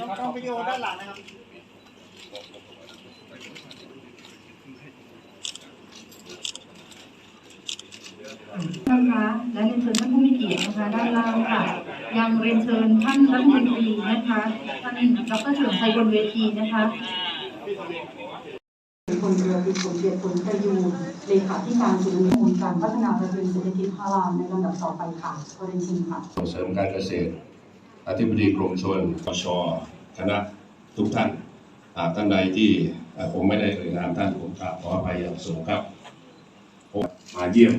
ต้องต้องวิดีโอด้านหลังนะครับนะคะและเรียนเชิญท่านผู้มีเกียรตินะคะด้านล่างค่ะ ยังเรียนเชิญท่านรัฐมนตรีนะคะท่านดรเฉลิมชัยบนเวทีนะคะ พลเรือตรีสมเด็จผลประยูนเลขาธิการศูนย์มูลการพัฒนาประชาเศรษฐกิจพารามในลำดับต่อไปค่ะขอเรียนชิญค่ะส่งเสริมการเกษตร อธิบดีกรมชลปชคณะทุกท่านท่านใดที่ผมไม่ได้เอ่ยนามท่านผมกราบขออภัยอย่างสูงครับผมมาเยี่ยม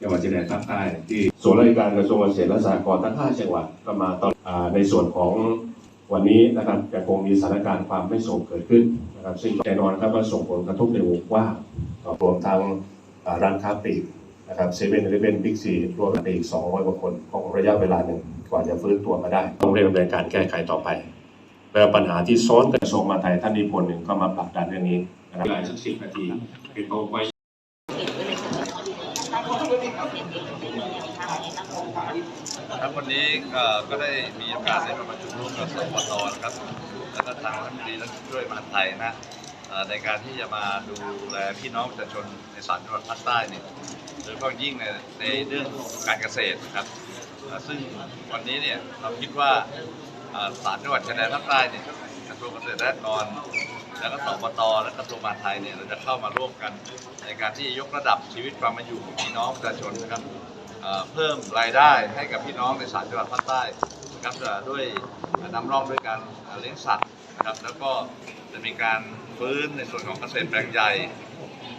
จังหวัดชายแดนภาคใต้ที่ส่วนราชการกระทรวงเกษตรและสหกรณ์ทั้ง 5 จังหวัดก็มาตอนในส่วนของวันนี้นะครับยังคงมีสถานการณ์ความไม่สงบเกิดขึ้น นะครับซึ่งแน่นอนครับว่าส่งผลกระทบในวงกว้างรวมทั้งร้านค้าปลีกนะครับเซเว่นเลเว่นบิ๊กซีรวมกันไปอีก 200กว่าคนของระยะเวลาหนึ่งกว่าจะฟื้นตัวมาได้ ต้องเร่งดำเนินการแก้ไขต่อไปแล้วปัญหาที่ซ้อนกระทรวงมาไทยท่านนิพนธ์หนึ่งก็มาผลักดันเรื่องนี้นะครับหลายสักสิบนาทีเป็นโปรไว้ครับวันนี้ก็ได้มีโอกาสได้มาประชุมร่วมกับสปตนะครับ และก็ทางรัฐมนตรีและช่วยมหาดไทยนะในการที่จะมาดูแลพี่น้องประชาชนในสามจังหวัดภาคใต้เนี่ยโดยเฉพาะยิ่งในในเรื่องการเกษตรนะครับ ซึ่งวันนี้เนี่ยเราคิดว่าสามจังหวัดชายแดนภาคใต้เนี่ยกระทรวงเกษตรและกรแล้วก็สปตและกระทรวงมหาดไทยเนี่ยเราจะเข้ามาร่วมกัน ในการที่จะยกระดับชีวิตความเป็นอยู่ของพี่น้องประชาชนนะครับเพิ่มรายได้ให้กับพี่น้องในสามจังหวัดภาคใต้นะครับด้วย นำร่องด้วยการเลี้ยงสัตว์นะครับ แล้วก็จะมีการฟื้นในส่วนของเกษตรแปลงใหญ่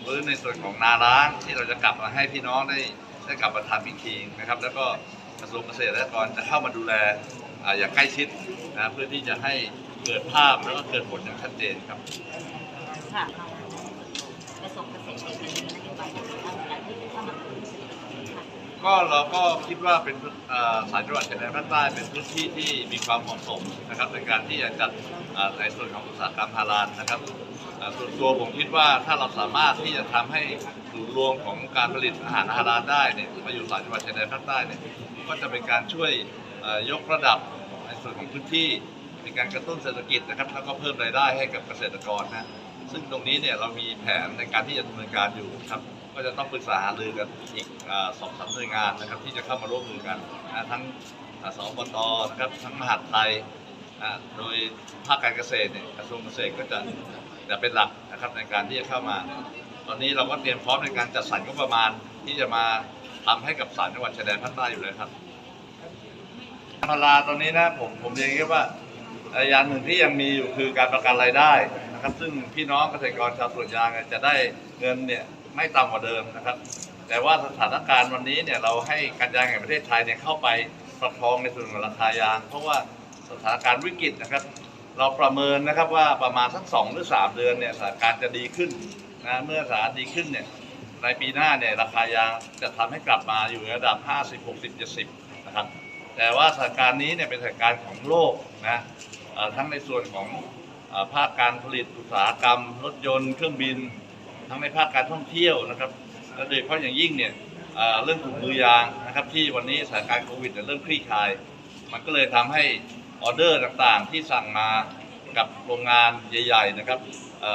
ฟื้นในส่วนของนาล้างที่เราจะกลับมาให้พี่น้องได้ได้กลับมาทำอีกทีนะครับ แล้วก็กระทรวงเกษตรและกรจะเข้ามาดูแลอย่างใกล้ชิดนะเพื่อที่จะให้เกิดภาพแล้วก็เกิดผลอย่างชัดเจนครับค่ะ ก็เราก็คิดว่าเป็นสายจังหวัดชายแดนภาคใต้เป็นพื้นที่ที่มีความเหมาะสมนะครับในการที่จะจัดในส่วนของอุตสาหกรรมฮาลาลนะครับส่วนตัวผมคิดว่าถ้าเราสามารถที่จะทำให้ศูนย์รวมของการผลิตอาหารฮาลาลได้เนี่ยมาอยู่สายจังหวัดชายแดนภาคใต้เนี่ยก็จะเป็นการช่วยยกระดับในส่วนของพื้นที่ในการกระตุ้นเศรษฐกิจนะครับแล้วก็เพิ่มรายได้ให้กับเกษตรกรนะ ซึ่งตรงนี้เนี่ยเรามีแผนในการที่จะดำเนินการอยู่ครับ ก็จะต้องปรึกษาหารือกันอีกสองสามหน่วยงานนะครับ ที่จะเข้ามาร่วมมือกันทั้งอ่าสปตนะครับทั้งมหาดไทยโดยภาคการเกษตรเนี่ยกระทรวงเกษตรก็จะจะเป็นหลักนะครับในการที่จะเข้ามา ตอนนี้เราก็เตรียมพร้อมในการจัดสรรงบประมาณที่จะมาทำให้กับสามจังหวัดชายแดนภาคใต้อยู่เลยครับพาราตอนนี้นะผมผมเรียนแค่ว่าอ่ออย่างหนึ่งที่ยังมีอยู่คือการประกันรายได้ นะครับ ซึ่งพี่น้องเกษตรกรชาวสวนยางเนี่ยจะได้เงินเนี่ยไม่ต่ำกว่าเดิมนะครับ แต่ว่าสถานการณ์วันนี้เนี่ยเราให้การยางแห่งประเทศไทยเนี่ยเข้าไปประคองในส่วนของราคายาง เพราะว่าสถานการณ์วิกฤตนะครับ เราประเมินนะครับว่าประมาณสักสองหรือสามเดือนเนี่ยสถานการณ์จะดีขึ้นนะเมื่อสถานดีขึ้นเนี่ยในปีหน้าเนี่ยราคายางจะทำให้กลับมาอยู่ระดับ 50 60 70 นะครับ แต่ว่าสถานการณ์นี้เนี่ยเป็นสถานการณ์ของโลกนะทั้งในส่วนของ ภาคการผลิตอุตสาหกรรม รถยนต์เครื่องบิน ทั้งในภาคการท่องเที่ยวนะครับและโดยเฉพาะอย่างยิ่งเนี่ยเรื่องถุงมือยางนะครับที่วันนี้สถานการณ์โควิดเนี่ยเริ่มคลี่คลาย มันก็เลยทำให้ออเดอร์ต่างๆ ที่สั่งมากับโรงงานใหญ่ ๆ นะครับ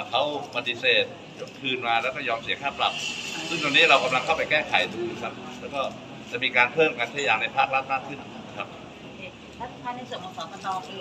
เขาปฏิเสธยกคืนมาแล้วก็ยอมเสียค่าปรับ ซึ่งตรงนี้เรากำลังเข้าไปแก้ไขดูครับ แล้วก็จะมีการเพิ่มการใช้ยางในภาครัฐมากขึ้นนะครับแล้วถ้าในส่วนของสปตเอง